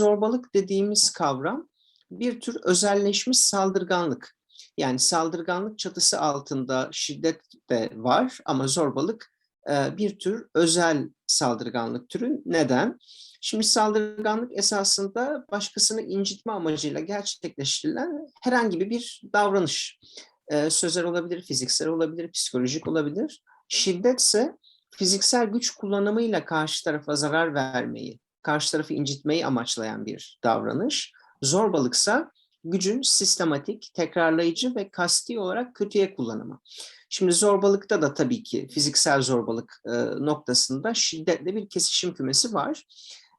zorbalık dediğimiz kavram bir tür özelleşmiş saldırganlık. Yani saldırganlık çatısı altında şiddet de var ama zorbalık e, bir tür özel saldırganlık türü. Neden? Şimdi saldırganlık esasında başkasını incitme amacıyla gerçekleştirilen herhangi bir davranış. E, sözel olabilir, fiziksel olabilir, psikolojik olabilir. Şiddet ise fiziksel güç kullanımıyla karşı tarafa zarar vermeyi, karşı tarafı incitmeyi amaçlayan bir davranış. Zorbalıksa gücün sistematik, tekrarlayıcı ve kasti olarak kötüye kullanımı. Şimdi zorbalıkta da tabii ki fiziksel zorbalık e, noktasında şiddetle bir kesişim kümesi var.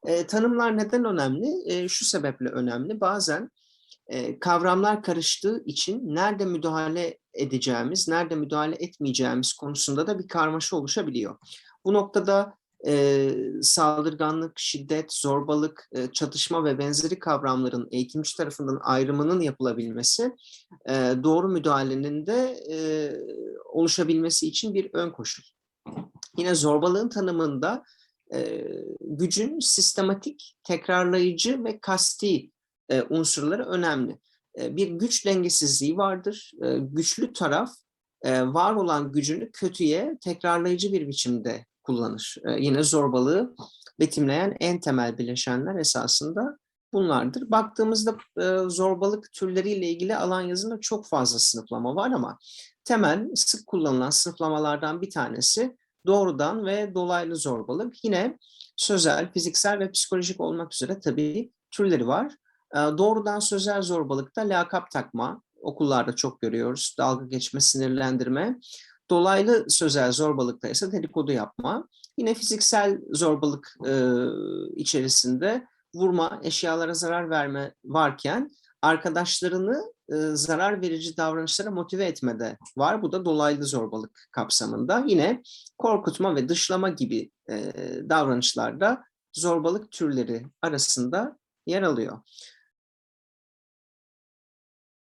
E, tanımlar neden önemli? E, şu sebeple önemli. Bazen e, kavramlar karıştığı için nerede müdahale edeceğimiz, nerede müdahale etmeyeceğimiz konusunda da bir karmaşa oluşabiliyor. Bu noktada e, saldırganlık, şiddet, zorbalık, e, çatışma ve benzeri kavramların eğitimci tarafından ayrımının yapılabilmesi e, doğru müdahalenin de e, oluşabilmesi için bir ön koşul. Yine zorbalığın tanımında e, gücün sistematik, tekrarlayıcı ve kasti e, unsurları önemli. E, bir güç dengesizliği vardır. E, güçlü taraf e, var olan gücünü kötüye tekrarlayıcı bir biçimde kullanır. E, yine zorbalığı betimleyen en temel bileşenler esasında bunlardır. Baktığımızda e, zorbalık türleriyle ilgili alan yazında çok fazla sınıflama var ama temel sık kullanılan sınıflamalardan bir tanesi doğrudan ve dolaylı zorbalık. Yine sözel, fiziksel ve psikolojik olmak üzere tabii türleri var. E, doğrudan sözel zorbalıkta lakap takma, okullarda çok görüyoruz. Dalga geçme, sinirlendirme. Dolaylı sözel zorbalıkta ise dedikodu yapma. Yine fiziksel zorbalık e, içerisinde vurma, eşyalara zarar verme varken arkadaşlarını e, zarar verici davranışlara motive etmede var. Bu da dolaylı zorbalık kapsamında. Yine korkutma ve dışlama gibi e, davranışlarda zorbalık türleri arasında yer alıyor.